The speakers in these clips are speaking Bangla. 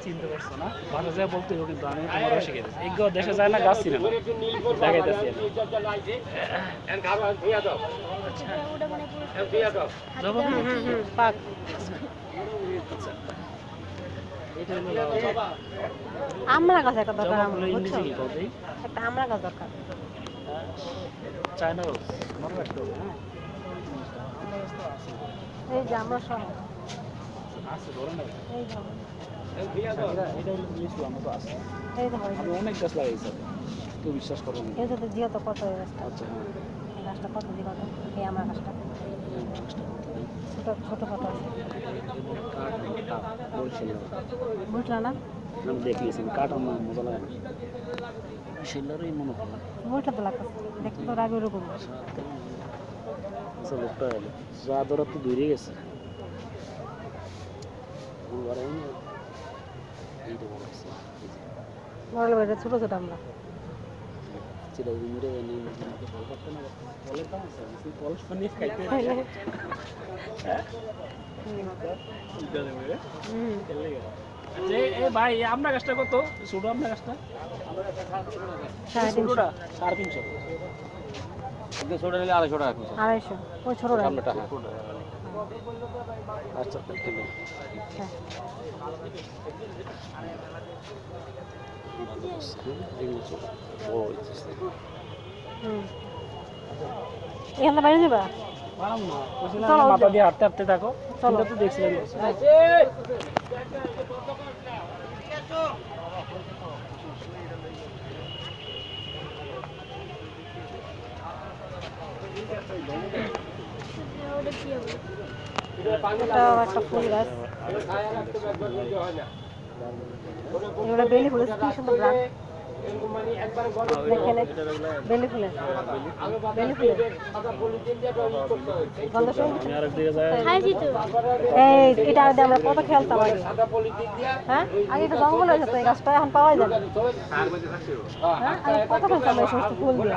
চিনতে পারছ না ভালো যায় বলতে হবে কিন্তু আমি তোমারও শিখে দিচ্ছি এই দেখা যায় না গাছ না দেখাইতেছি। আমরা গাছ একটা দরকার আমার? একটা গাছ দরকার চায়না রোজ মনে রাখতে হবে হ্যাঁ এই যে আমরা সহ। অনেক গাছ লাগাইছি। কেউ বিশ্বাস করব না। এই যে তো জিও তো কত আচ্ছা হ্যাঁ। গাছটা কত দিয়ে কত এই আমরা গাছটা। ছোট ছোট কত আছে? বলছিল না? আমি আমার মজা লাগে না। শিল্লারই মনে হয় বুঝলা তো লাগতেছে। দেখতে তো রাগে ওরকম আচ্ছা লোকটা এলো। যা ধরা তো দূরে গেছে। ছোট ছোট আমরা। চিরা ঘুমিয়ে এনে আমাকে ফল করতে না ফলের দাম আছে? আমি সেই ফল নিয়ে খাইতে হুম। যে এ ভাই এই আমরা গাছটা কত? ছোট আমরা গাছটা সাড়ে তিনশো। সাড়ে তিনশো। ছোট নিলে আড়াইশো টাকা আড়াইশো ওই ছোটটা সামনেটা হ্যাঁ। আচ্ছা ছোট এখান থেকে বাইরে যাবা? মাথা দিয়ে হাঁটতে হাঁটতে থাকো। চলো। চলো তো দেখছিলাম এটা একটা ফুল গাছ। এগুলো বেলি ফুল কি সুন্দর গ্রাম বেলি ফুলের বেলি ফুলের গন্ধ শুনতে আমি আরেক দিকে যাই এই এটা আগে আমরা কত খেলতাম আগে। হ্যাঁ? আগে তো জঙ্গল হয়ে এই গাছটা এখন পাওয়া যায় না হ্যাঁ কত খেলতাম এই সমস্ত ফুল দিয়ে?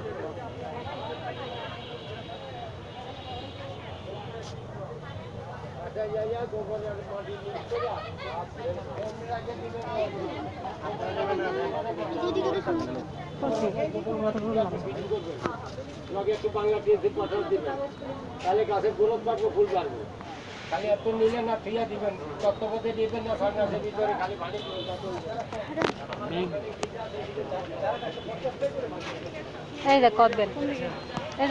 করছি ওরা তো বললাম তাহলে গাছের গ্রোথ বাড়বে ফুল বাড়বে খালি এত নিলে না ঠিয়া দিবেন তত্ত্বপথে দিবেন না সন্ন্যাসের ভিতরে খালি এই দেখ কদবেল এই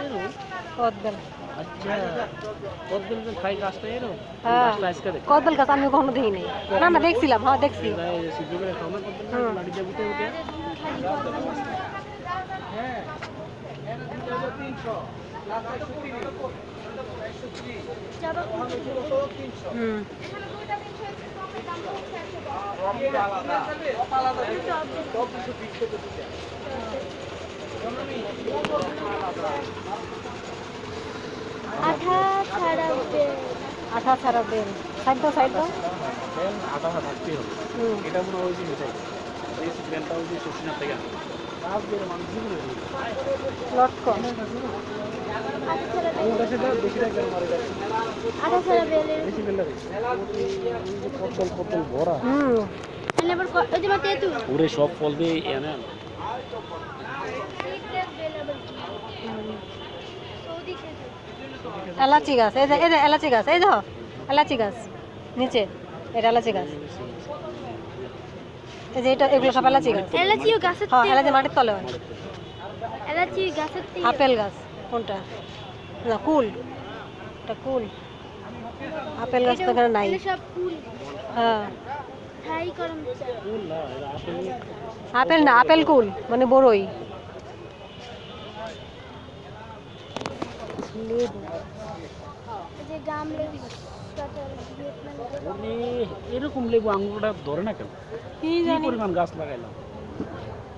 এরো কদবেল। আচ্ছা কদবেল গাছ খাই গাছটা এরো হ্যাঁ গাছটা আজকে দেখ কদবেল গাছ আমি কখনো দেখি নাই না না দেখছিলাম হ্যাঁ দেখছি। সিদ্ধ করে খাও না কদবেল হুম। লাড়ি দিয়ে উঠে উঠে হুম। আঠা ছাড়া বেল। আঠা ছাড়া বেল। সাইড দাও সাইড দাও বেল আটা থাকতেই হবে। এটা মনে হয় যে মিঠাই এই বেলটা ওই যে থেকে লটকন আঠা ছাড়া বেল। বেশি আঠা বেল। পটল পটল ভরা। হুম। ওই যে তেঁতুল। সব ফল দিয়ে এনে বেল আবার কি? সৌদি খেজুর। এলাচি গাছ এই যে এই যে এলাচি গাছ এই দেখো এলাচি গাছ নিচে এটা এলাচি গাছ। এই যে এটা এগুলো সব এলাচি গাছ। এলাচিও গাছের হ্যাঁ এলাচি মাটির তলে হয়। এলাচি গাছের আপেল গাছ কোনটা? না কুল। এটা কুল। আপেল গাছ তো এখানে নাই। হ্যাঁ। আপেল আপেল না আপেল কুল মানে বড়ই। লেবু। এই যে গাম লেবু। এরকম লেবু আঙুরটা ধরে না কেন? কি পরিমাণ গাছ লাগাইলাম?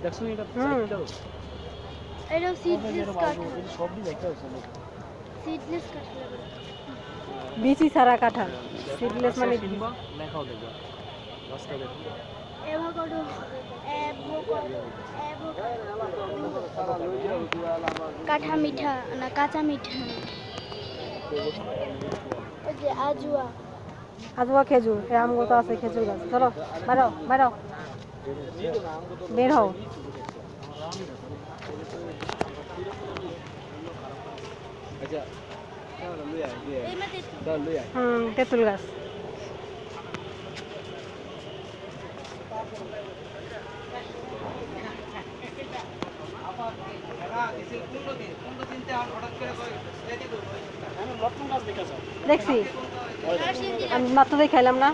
দেখছ এটা কবে সিডলেস কাঁঠাল। সবই দেখতে হচ্ছে সিডলেস কাঁঠাল বিচি ছাড়া কাঁঠাল। সিডলেস মানে লেখাও দেখবা। গাছটা দেখো। অ্যাভোকাডো কাঁঠা মিঠা না কাঁচা মিঠা। ওই যে আজুয়া আজুয়া খেজুর এই আমগুলো তো আছে খেজুর গাছ। চলো বেরো বেরো বের হও। হুম তেঁতুল গাছ আমি লটকন গাছ দেখেছ। দেখছি আমি মাত্র দিয়ে খাইলাম না।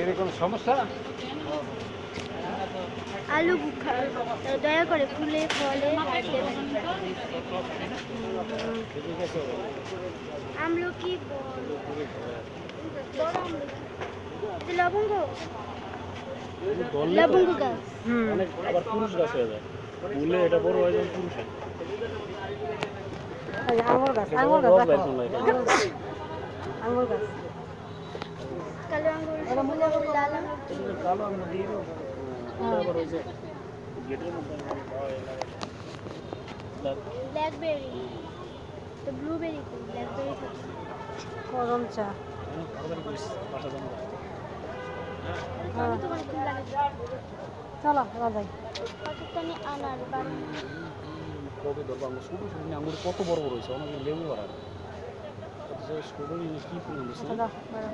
এরকম সমস্যা? আলু বুখা দয়া করে ফুলে ফলে আমলকি লবঙ্গ ধরলে তো লবঙ্গ গাছ হুম অনেক আবার পুরুষ গাছ হয়ে যায়। ফুলে এটা বড় হয়ে যায় পুরুষ। হয় এই যে আঙুর গাছ আঙুর গাছ। রস দেখো বাইর করল এটা। আঙুর গাছ। কালো আঙ্গুর লাল আঙ্গুর কালো আমরা দিয়ে আবার ওই যে গেটের মধ্যে আমরা পাওয়া যায় না। ব্ল্যাক। ব্ল্যাকবেরি। তো ব্লুবেরি ব্ল্যাকবেরি তো। চা। চলো এবার যাই পাকিস্তানি আনার বারো কবে ধরবো আমরা ছোটো ছোটো নিয়ে আঙুর কত বড় বড় হয়েছে অনেক লেবু বাড়ার ছোটো জিনিস কী পরিমাণ দিচ্ছে আচ্ছা, যাও বেরো।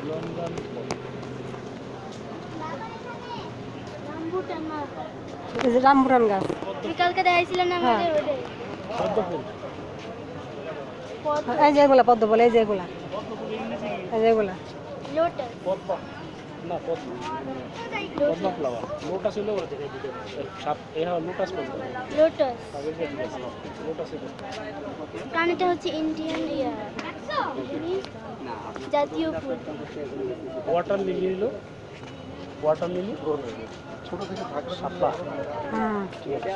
লন্ডন রামবুটান মাছ এই যে রামপুরান গাছ। কালকে দেখাইছিলেন না হ্যাঁ। আমাদের পদ্ম ফুল পদ্ম এই যে এগুলা। পদ্ম বলে এই যে এগুলা। এই যে হয় হচ্ছে ইন্ডিয়ান জাতীয় ফুল। ওয়াটার লিলি ওয়াটার লিলি ছোটো থেকে থাকে সাপলা হুম ঠিক আছে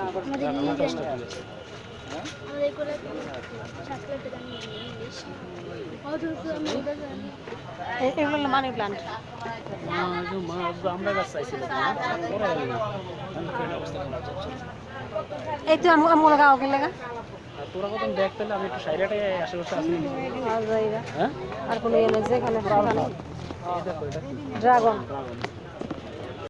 ঠিক এগুলো মানি প্লান্ট আমরা গাছ চাইছিলাম না, পরে আমি তো এই অবস্থা খারাপ চলছে। এই তো আম- আমগুলো গাও কিনলে আর তোরা কত দেখ পেলে আমি একটু সাইডে আশেপাশে আসি। আর হ্যাঁ? আর কোনো ইয়ে নেই যেখানে ড্রাগন ড্রাগন